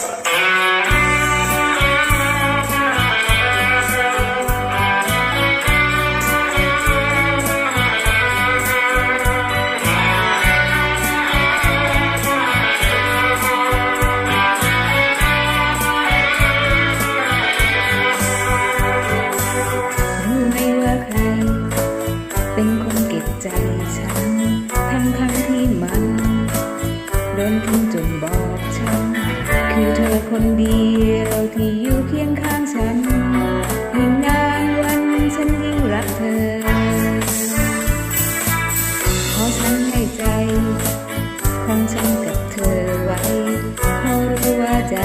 รู้ไหมว่าใครเป็นคนเก็บใจฉันทั้งทั้งที่มันโดนทิ้งจนบอบช้ำ คือเธอคนเดียวที่อยู่เคียงข้างฉัน ยิ่งนานวันฉันยิ่งรักเธอ ขอฉันให้ใจ ของฉันกับเธอไว้เพราะรู้ว่าใจ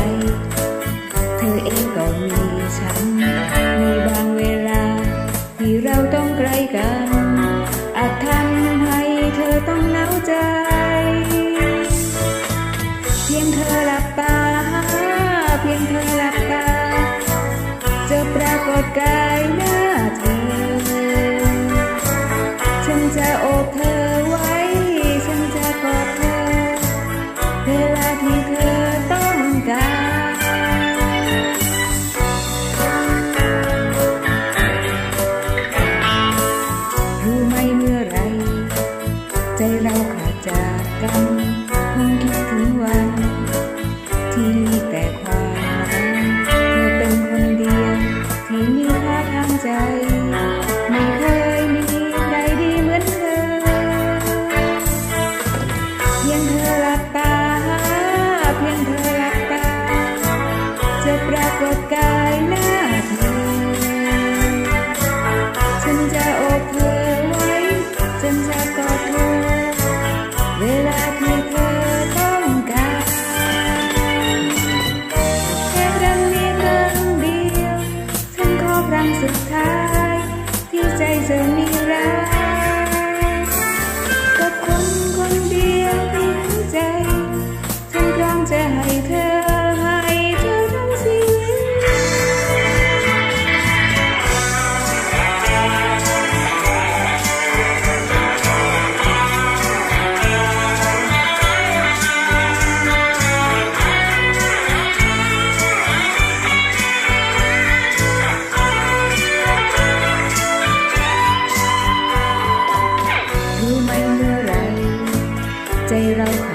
เธอเองก็มีฉันมีบางเวลา ที่เราต้องไกลกัน พียงเธอหลับตา เพียงเธอหลับตา จะปรากฏกายหน้า กายนะ ใจเราขาดจากกัน